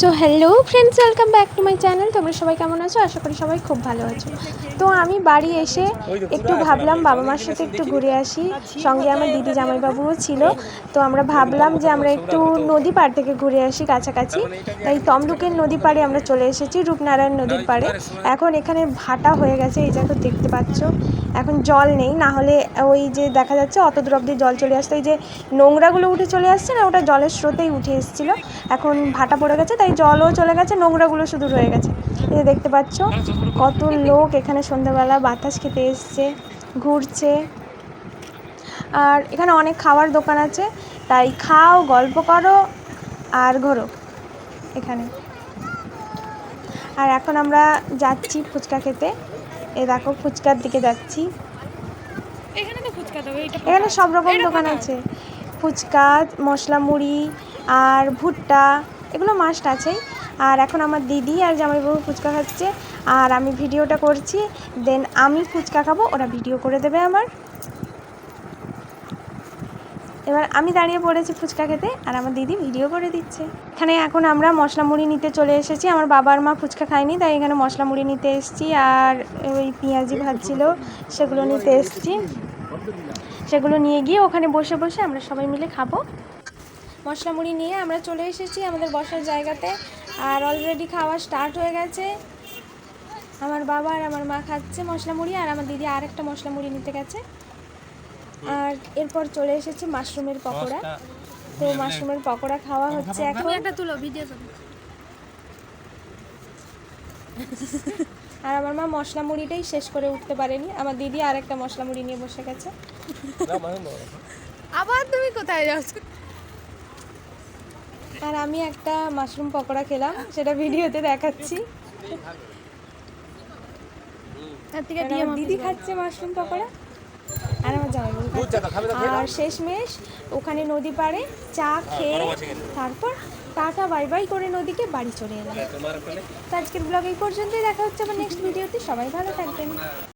So hello friends welcome back to my channel তোমরা সবাই কেমন আছো? আশা করি সবাই খুব ভালো আছো। তো আমি বাড়ি এসে একটু ভাবলাম বাবা মার সাথে একটু ঘুরে আসি। সঙ্গে আমার দিদি জামাইবাবুও ছিল। তো আমরা ভাবলাম যে আমরা একটু নদী পাড় থেকে ঘুরে আসি কাছাকাছি। তাই তমলুকের নদী পাড়ে আমরা চলে এসেছি, রূপনারায়ণ নদীর পাড়ে। এখন এখানে ভাটা হয়ে গেছে, এই দেখো দেখতে পাচ্ছ। এখন জল নেই, না হলে ওই যে দেখা যাচ্ছে অত দূর অব্দি জল চলে আসতো। এই যে নোংরাগুলো উঠে চলে আসছে না, ওটা জলের স্রোতেই উঠে এসেছিল। এখন ভাটা পড়ে গেছে, তাই জলও চলে গেছে, নোংরাগুলো শুধু রয়ে গেছে। এই যে দেখতে পাচ্ছ, কত লোক এখানে সন্ধ্যাবেলা বাতাস খেতে এসছে, ঘুরছে। আর এখানে অনেক খাওয়ার দোকান আছে, তাই খাও, গল্প করো আর ঘোরো এখানে। আর এখন আমরা যাচ্ছি ফুচকা খেতে। এ দেখো ফুচকার দিকে যাচ্ছি। এখানে তো ফুচকা দেবে এখানে সব রকম দোকান আছে। ফুচকা মশলা মুড়ি আর ভুট্টা এগুলো মাস্ট আছেই। আর এখন আমার দিদি আর জামাইবাবু ফুচকা খাচ্ছে। আর আমি ভিডিওটা করছি দেন আমি ফুচকা খাব ওরা ভিডিও করে দেবে আমার। এবার আমি দাঁড়িয়ে পড়েছি ফুচকা খেতে আর আমার দিদি ভিডিও করে দিচ্ছে। এখানে এখন আমরা মশলা মুড়ি নিতে চলে এসেছি। আমার বাবার মা ফুচকা খায়নি, তাই এখানে মশলা মুড়ি নিতে এসেছি আর ওই পেঁয়াজি ভাজছিল সেগুলো নিতে এসেছি। সেগুলো নিয়ে গিয়ে ওখানে বসে বসে আমরা সবাই মিলে খাব। মশলা মুড়ি নিয়ে আমরা চলে এসেছি আমাদের বসার জায়গাতে আর অলরেডি খাওয়া স্টার্ট হয়ে গেছে। আমার বাবা আর আমার মা খাচ্ছে মশলা মুড়ি আর আমার দিদি আর একটা মশলা মুড়ি নিতে গেছে। আর এরপর চলে এসেছি মাশরুমের পকোড়া। তো মাশরুমের পকোড়া খাওয়া হচ্ছে এখন। একটা তুলো ভিডিও করো আর আমার মা মশলা মুড়িটাই শেষ করে উঠতে পারেনি। আমার দিদি আর একটা মশলা মুড়ি নিয়ে বসে গেছে। আবার তুমি কোথায় যাচ্ছ? আর আমি একটা মাশরুম পকোড়া খেলাম সেটা ভিডিওতে দেখাচ্ছি। দিদি খাচ্ছে মাশরুম পকোড়া। আর আমার। আর শেষমেশ ওখানে নদী পাড়ে চা খেয়ে তারপর টাটা বাই বাই করে নদীকে বাড়ি চলে এলাম। তো আজকের ব্লগ এই পর্যন্তই। দেখা হচ্ছে আমার নেক্সট ভিডিওতে। সবাই ভালো থাকবেন।